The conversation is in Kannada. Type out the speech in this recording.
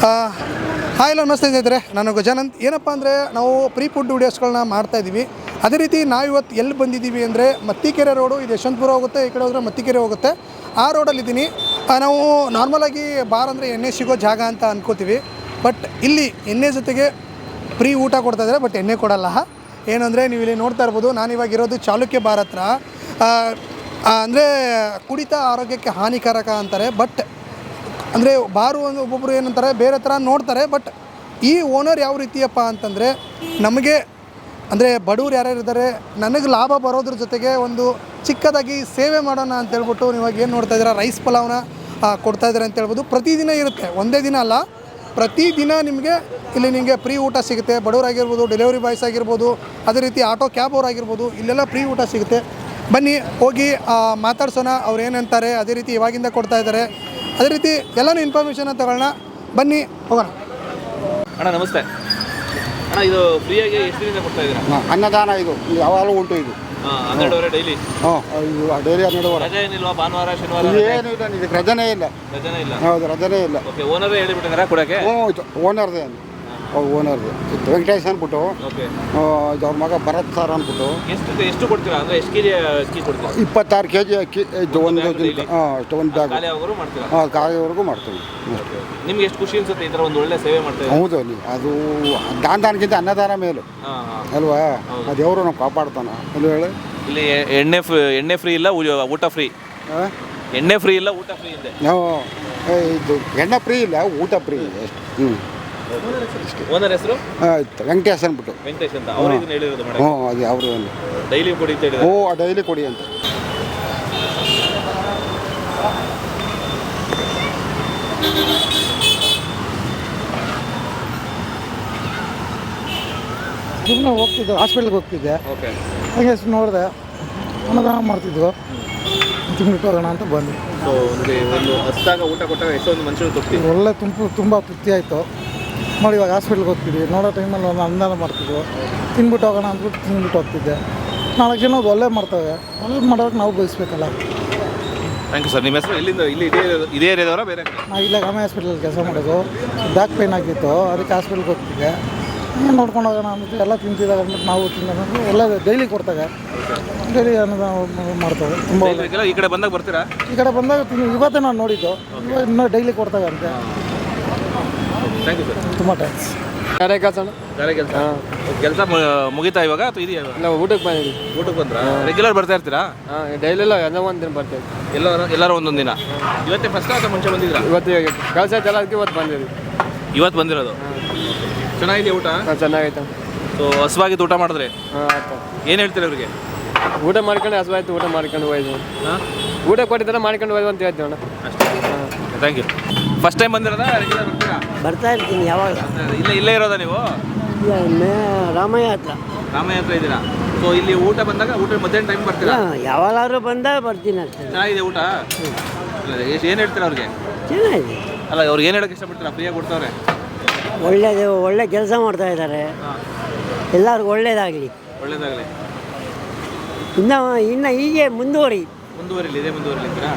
ಹಾಯ್ ಎಲ್ಲ ನಮಸ್ತೆ ಸ್ನೇಹಿತರೆ. ನಾನು ಗಜಾನಂದ್. ಏನಪ್ಪ ಅಂದರೆ ನಾವು ಪ್ರೀ ಫುಡ್ ವೀಡಿಯೋಸ್ಗಳನ್ನ ಮಾಡ್ತಾ ಇದ್ದೀವಿ. ಅದೇ ರೀತಿ ನಾವು ಇವತ್ತು ಎಲ್ಲಿ ಬಂದಿದ್ದೀವಿ ಅಂದರೆ ಮತ್ತಿಕೆರೆ ರೋಡು ಇದು ಯಶವಂತಪುರ ಹೋಗುತ್ತೆ, ಈ ಕಡೆ ಹೋದರೆ ಮತ್ತಿಕೆರೆ ಹೋಗುತ್ತೆ. ಆ ರೋಡಲ್ಲಿದ್ದೀನಿ ನಾವು ನಾರ್ಮಲಾಗಿ ಬಾರ್ ಅಂದರೆ ಎಣ್ಣೆ ಸಿಗೋ ಜಾಗ ಅಂತ ಅಂದ್ಕೋತೀವಿ ಬಟ್ ಇಲ್ಲಿ ಎಣ್ಣೆ ಜೊತೆಗೆ ಫ್ರೀ ಊಟ ಕೊಡ್ತಾ ಇದ್ದಾರೆ ಬಟ್ ಎಣ್ಣೆ ಕೊಡಲ್ಲ. ಏನಂದರೆ ನೀವು ಇಲ್ಲಿ ನೋಡ್ತಾ ಇರ್ಬೋದು, ನಾನು ಇವಾಗ ಇರೋದು ಚಾಲುಕ್ಯ ಬಾರ್ ಹತ್ರ. ಅಂದರೆ ಕುಡಿತ ಆರೋಗ್ಯಕ್ಕೆ ಹಾನಿಕಾರಕ ಅಂತಾರೆ ಬಟ್ ಅಂದರೆ ಬಾರು ಒಂದು ಒಬ್ಬೊಬ್ಬರು ಏನಂತಾರೆ, ಬೇರೆ ಥರ ನೋಡ್ತಾರೆ ಬಟ್ ಈ ಓನರ್ ಯಾವ ರೀತಿಯಪ್ಪ ಅಂತಂದರೆ ನಮಗೆ ಅಂದರೆ ಬಡವ್ರು ಯಾರ್ಯಾರು ಇದ್ದಾರೆ ನನಗೆ ಲಾಭ ಬರೋದ್ರ ಜೊತೆಗೆ ಒಂದು ಚಿಕ್ಕದಾಗಿ ಸೇವೆ ಮಾಡೋಣ ಅಂತ ಹೇಳ್ಬಿಟ್ಟು ನೀವಾಗ ಏನು ನೋಡ್ತಾ ಇದ್ದೀರಾ ರೈಸ್ ಪಲಾವ್ನ ಕೊಡ್ತಾ ಇದ್ದಾರೆ ಅಂತ ಹೇಳ್ಬೋದು. ಪ್ರತಿದಿನ ಇರುತ್ತೆ, ಒಂದೇ ದಿನ ಅಲ್ಲ. ಪ್ರತಿದಿನ ನಿಮಗೆ ಇಲ್ಲಿ ನಿಮಗೆ ಫ್ರೀ ಊಟ ಸಿಗುತ್ತೆ. ಬಡವರಾಗಿರ್ಬೋದು ಡೆಲಿವರಿ ಬಾಯ್ಸ್ ಆಗಿರ್ಬೋದು, ಅದೇ ರೀತಿ ಆಟೋ ಕ್ಯಾಬ್ ಅವ್ರಾಗಿರ್ಬೋದು ಇಲ್ಲೆಲ್ಲ ಫ್ರೀ ಊಟ ಸಿಗುತ್ತೆ. ಬನ್ನಿ, ಹೋಗಿ ಮಾತಾಡ್ಸೋಣ, ಅವ್ರು ಏನಂತಾರೆ ಅದೇ ರೀತಿ ಇವಾಗಿಂದ ಕೊಡ್ತಾ ಇದ್ದಾರೆ. ಅದೇ ರೀತಿ ಎಲ್ಲನೂ ಇನ್ಫಾರ್ಮೇಷನ್ ತಗೊಳ್ಳೋಣ. ಬನ್ನಿ ಹೋಗೋಣ. ಅಣ್ಣ ನಮಸ್ತೆ. ಅಣ್ಣ ಇದು ಫ್ರೀಯಾಗಿ ಎಷ್ಟು ದಿನ ಕೊಡ್ತಾ ಇದ್ದೀರಾ? ಹ, ಅನ್ನದಾನ ಇದು ಯಾವಾಗಲೂ ಉಂಟು ಇದು. ಹಾಂ ಹನ್ನೆರಡುವರೆ ಡೈಲಿ ಹಾಂ ಇದು ಡೈಲಿ ಹನ್ನೆರಡುವರೆ ರಜೆ ಏನಿಲ್ವಾ? ಭಾನುವಾರ ಶನಿವಾರ ಏನು ಇಲ್ಲ ಇದಕ್ಕೆ ರಜನೇ ಇಲ್ಲ. ರಜನೆ ಇಲ್ಲ. ಹೌದು ರಜನೇ ಇಲ್ಲ. ಓಕೆ ಓನರೇ ಹೇಳಿಬಿಟ್ಟಿದಾರಾ ಕೊಡಕ್ಕೆ? ಹ್ಞೂ ಇದು ಓನರ್ದೇ ಹೌದು ಓನರ್ ಇದು ವೆಂಕಟೇಶ್ ಅಂದ್ಬಿಟ್ಟು ಓಕೆ ಇದು ಅವ್ರ ಮಗ ಭರತ್ ಸರ್ ಅಂದ್ಬಿಟ್ಟು. ಎಷ್ಟು ಎಷ್ಟು ಕೊಡ್ತೀರಾ? ಅಂದರೆ ಎಷ್ಟು ಕೆ ಜಿ ಅಕ್ಕಿ ಕೊಡ್ತೀರಾ? ಇಪ್ಪತ್ತಾರು ಕೆ ಜಿ ಅಕ್ಕಿ ಇದು ಒಂದು? ಹಾಂ ಅಷ್ಟು ಒಂದು ಬ್ಯಾಗ್ ಮಾಡ್ತೀರಾ? ಹಾಂ ಕಾಯಿವರೆಗೂ ಮಾಡ್ತೀವಿ. ನಿಮ್ಗೆ ಎಷ್ಟು ಖುಷಿ ಅನ್ಸುತ್ತೆ ಈ ಥರ ಒಂದು ಒಳ್ಳೆ ಸೇವೆ ಮಾಡ್ತೀವಿ ಹೌದು ನೀವು ಅದು ದಾನ ದಾನಕ್ಕಿಂತ ಅನ್ನದಾನ ಮೇಲು. ಅಲ್ವಾ? ಅದು ದೇವರು ನಾವು ಕಾಪಾಡ್ತಾನ. ಅಲ್ವ ಹೇಳಿ? ಇಲ್ಲಿ ಎಣ್ಣೆ ಫ್ರೀ ಎಣ್ಣೆ ಫ್ರೀ ಇಲ್ಲ ಊಟ ಫ್ರೀ? ಎಣ್ಣೆ ಫ್ರೀ ಇಲ್ಲ ಊಟ ಫ್ರೀ ಇದೆ? ನಾವು ಇದು ಎಣ್ಣೆ ಫ್ರೀ ಇಲ್ಲ ಊಟ ಫ್ರೀ ಅಷ್ಟು. ಹ್ಞೂ ಓನರ್ ಹೆಸರು? ಆಯ್ತು ವೆಂಕಟೇಶ್ ಅಂದ್ಬಿಟ್ಟು. ವೆಂಕಟೇಶ್ ಅಂತ. ಅವ್ರು ಇದನ್ನ ಹೇಳಿರೋದು ಮೇಡಮ್ ಹ್ಞೂ ಅದು ಅವರು ಡೈಲಿ ಕೊಡಿ ಅಂತ ಓ ಹೇಳಿದ್ರೆ ಡೈಲಿ ಕೊಡಿ ಅಂತ. ಸುಮ್ಮನೆ ಹೋಗ್ತಿದ್ದೆ ಹಾಸ್ಪಿಟ್ಲಿಗೆ ಹೋಗ್ತಿದ್ದೆ. ಓಕೆ ಹಾಗೆ ಸುಮ್ಮನೆ ನೋಡಿದೆ ಅನ್ನದಾನ ಮಾಡ್ತಿದ್ವು. ಹೋಗೋಣ ಅಂತ ಬಂದು ಸೊ ಒಂದು ಹಸ್ದಾಗ ಊಟ ಕೊಟ್ಟಾಗ ಎಷ್ಟೊಂದು ಮನುಷ್ಯರು ತೃಪ್ತಿ? ಒಳ್ಳೆ ತುಂಬ ತುಂಬ ತೃಪ್ತಿ ಆಯಿತು. ನೋಡಿ ಇವಾಗ ಹಾಸ್ಪಿಟ್ಲ್ಗೆ ಹೋಗ್ತಿದ್ವಿ. ನೋಡೋ ಟೈಮಲ್ಲಿ ಒಂದು ಅನ್ನದಾನ ಮಾಡ್ತಿದ್ವು. ತಿನ್ಬಿಟ್ಟು ಹೋಗೋಣ ಅಂದ್ಬಿಟ್ಟು ತಿಂದ್ಬಿಟ್ಟು ಹೋಗ್ತಿದ್ದೆ. ನಾಲ್ಕು ಜನ ಒಳ್ಳೆ ಮಾಡ್ತವೆ. ಒಳ್ಳೆ ಮಾಡೋಕೆ ನಾವು ಬಯಸ್ಬೇಕಲ್ಲ. ಥ್ಯಾಂಕ್ ಯು ಸರ್ ನಿಮ್ಮ ಹೆಸರು ಎಲ್ಲಿಂದ ಇಲ್ಲಿ ಇದೇ ಇದೇ ಏರಿಯಾದವರ ಬೇರೆ ನಾವು ಇಲ್ಲೇ ಗಾಮೆ ಹಾಸ್ಪಿಟ್ಲಲ್ಲಿ ಕೆಲಸ ಮಾಡೋದು. ಬ್ಯಾಕ್ ಪೇನ್ ಆಗಿತ್ತು. ಅದಕ್ಕೆ ಹಾಸ್ಪಿಟ್ಲ್ಗೆ ಹೋಗ್ತಿದ್ದೆ. ಹಂಗೆ ನೋಡ್ಕೊಂಡು ಹೋಗೋಣ ಅಂದ್ಬಿಟ್ಟು ಎಲ್ಲ ತಿಂತಿದ್ದಾಗ ಅಂದ್ಬಿಟ್ಟು ನಾವು ತಿಂದಾಗ ಒಳ್ಳೆ ಡೈಲಿ ಕೊಡ್ತಾರೆ ಡೈಲಿ ಅನ್ನೋದು ಮಾಡ್ತವೆ. ತುಂಬ ಈ ಕಡೆ ಬಂದಾಗ ಬರ್ತೀರಾ? ಈ ಕಡೆ ಬಂದಾಗ ಇವತ್ತೇ ನಾನು ನೋಡಿದ್ದು. ಇನ್ನೂ ಡೈಲಿ ಕೊಡ್ತಾಗ ಅಂತೆ. ಥ್ಯಾಂಕ್ ಯು ಸರ್ ತುಂಬ ಥ್ಯಾಂಕ್ಸ್ ಯಾರೇ ಕೆಲಸ ಬೇರೆ ಕೆಲಸ? ಕೆಲಸ ಮುಗಿತಾ ಇವಾಗ ಅಥವಾ ಇದೆಯಾ ಇವಾಗ? ನಾವು ಊಟಕ್ಕೆ ಬಂದಿದ್ವಿ ಊಟಕ್ಕೆ ಬಂದ್ರಾ? ರೆಗ್ಯುಲರ್ ಬರ್ತಾ ಇರ್ತೀರಾ? ಹಾಂ ಡೈಲಿ ಎಲ್ಲ ಒಂದು ದಿನ ಬರ್ತೇವೆ ಎಲ್ಲರೂ ಎಲ್ಲರೂ ಒಂದೊಂದು ದಿನ? ಇವತ್ತೇ ಫಸ್ಟ್ ಅಥವಾ ಮುಂಚೆ ಬಂದಿದ್ರಾ ಇವತ್ತು ಕೆಲಸ ಐತಲ್ಲ ಅದಕ್ಕೆ ಇವತ್ತು ಬಂದಿದ್ವಿ ಇವತ್ತು ಬಂದಿರೋದು? ಚೆನ್ನಾಗಿದೆ ಊಟ? ಹಾಂ ಚೆನ್ನಾಗೈತೆ ಸೊ ಹಸುವಾಗಿದ್ದು ಊಟ ಮಾಡಿದ್ರೆ? ಹಾಂ ಆಯ್ತು ಏನು ಹೇಳ್ತೀರಾ ಅವ್ರಿಗೆ ಊಟ ಮಾಡ್ಕೊಂಡು ಹಸುವಾಯ್ತು ಊಟ ಮಾಡ್ಕೊಂಡು ಹೋಯ್ತು ಹಾಂ? ಊಟ ಕೊಟ್ಟಿದ್ದಾರೆ ಮಾಡ್ಕೊಂಡು ಹೋಯ್ತು ಅಂತ ಹೇಳ್ತೀವಿ ಅಣ್ಣ. ಅಷ್ಟೇ. ಥ್ಯಾಂಕ್ ಯು ಫಸ್ಟ್ ಟೈಮ್ ಬಂದಿರೋದಾ? ರೆಗ್ಯುಲರ್ ಬರ್ತೀರಾ? ಬರ್ತಾ ಇರ್ತೀನಿ ಯಾವಾಗ? ಇಲ್ಲ ಇಲ್ಲೇ ಇರೋದಾ ನೀವು? ಮೇ- ರಾಮಯ್ಯ ಹತ್ರ. ರಾಮಯ್ಯ ಹತ್ರ ಇದ್ದೀರಾ? ಸೊ ಇಲ್ಲಿ ಊಟ ಬಂದಾಗ ಊಟ ಮಧ್ಯಾಹ್ನ ಟೈಮ್ ಬರ್ತೀರಾ? ಯಾವಾಗಲಾದ್ರೂ ಯಾವಾಗಾದ್ರೂ ಬಂದಾಗ ಬರ್ತೀನಿ ಅಷ್ಟೇ. ಚೆನ್ನಾಗಿದೆ ಊಟ? ಎಷ್ಟು ಏನು ಹೇಳ್ತೀರಾ ಅವ್ರಿಗೆ? ಚೆನ್ನಾಗಿದೆ. ಅಲ್ಲ ಅವ್ರಿಗೆ ಏನು ಹೇಳಕ್ಕೆ ಇಷ್ಟಪಡ್ತೀರಾ? ಫ್ರೀಯಾಗಿ ಕೊಡ್ತಾವ್ರೆ ಒಳ್ಳೇದು ಒಳ್ಳೆ ಕೆಲಸ ಮಾಡ್ತಾ ಇದ್ದಾರೆ. ಎಲ್ಲರಿಗೂ ಒಳ್ಳೇದಾಗಲಿ. ಒಳ್ಳೇದಾಗಲಿ. ಇನ್ನು ಇನ್ನು ಹೀಗೆ ಮುಂದುವರಿ. ಮುಂದುವರಿಲಿ ಇದೇ ಮುಂದುವರಿಲಿ ಅಂತೀರಾ?